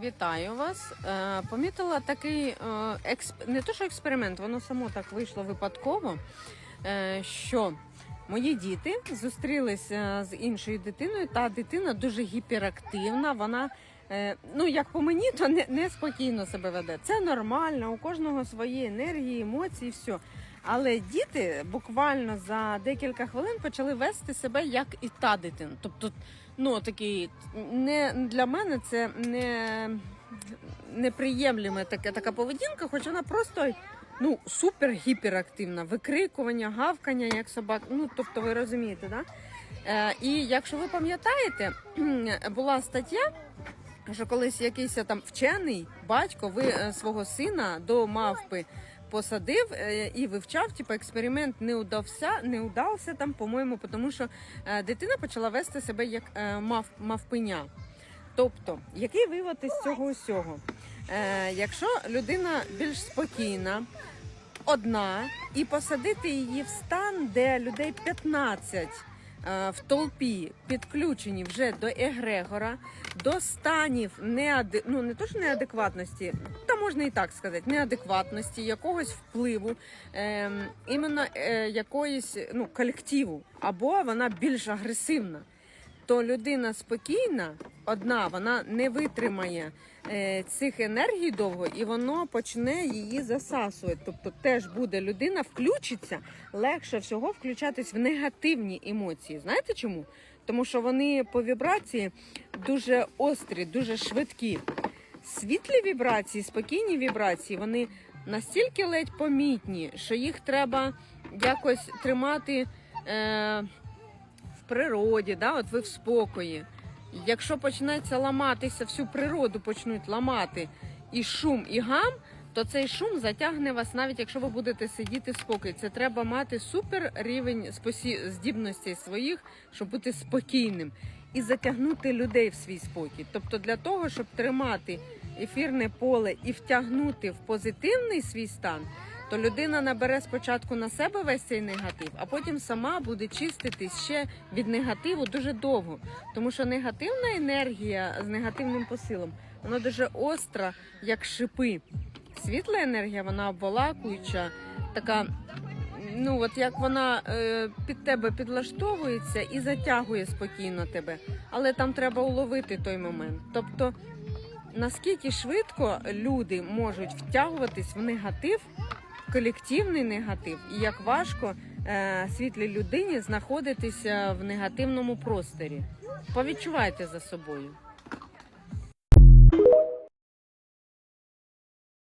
Вітаю вас. Е, помітила такий е, не то, що експеримент, воно само так вийшло випадково. Е, що мої діти зустрілися з іншою дитиною. Та дитина дуже гіперактивна. Вона, ну як по мені, то не, неспокійно себе веде. Це нормально, у кожного свої енергії, емоції, все. Але діти буквально за декілька хвилин почали вести себе як і та дитина. Тобто, ну такий не для мене це не неприємлема така, така поведінка, хоч вона просто ну супер гіперактивна, викрикування, гавкання, як собак. Ну тобто, ви розумієте, да? Е, і якщо ви пам'ятаєте, була стаття. Що колись якийсь там вчений батько ви е, свого сина до мавпи посадив е, і вивчав, типу, експеримент не удався, не удався там, по-моєму, тому що е, дитина почала вести себе як е, мав, мавпиня. Тобто, який вивод із цього усього? Якщо людина більш спокійна, одна, і посадити її в стан, де людей 15 е, в толпі підключені вже до егрегора, до станів неад... ну, не то що неадекватності, та можна і так сказати, неадекватності, якогось впливу, е, іменно е, якоїсь ну, колективу, або вона більш агресивна. То людина спокійна, одна, вона не витримає е, цих енергій довго, і воно почне її засасувати. Тобто, теж буде людина включиться легше всього включатись в негативні емоції. Знаєте чому? Тому що вони по вібрації дуже острі, дуже швидкі. Світлі вібрації, спокійні вібрації, вони настільки ледь помітні, що їх треба якось тримати. Е, природі, да, от ви в спокої. Якщо почнеться ламатися, всю природу почнуть ламати і шум, і гам, то цей шум затягне вас, навіть якщо ви будете сидіти спокій. Це треба мати супер рівень здібностей своїх, щоб бути спокійним і затягнути людей в свій спокій. Тобто, для того, щоб тримати ефірне поле і втягнути в позитивний свій стан, то людина набере спочатку на себе весь цей негатив, а потім сама буде чиститись ще від негативу дуже довго. Тому що негативна енергія з негативним посилом, вона дуже остра, як шипи. Світла енергія, вона обволакуюча, така. Ну, от як вона е, під тебе підлаштовується і затягує спокійно тебе, але там треба уловити той момент. Тобто, наскільки швидко люди можуть втягуватись в негатив, колективний негатив, і як важко е, світлій людині знаходитися в негативному просторі. Повідчувайте за собою.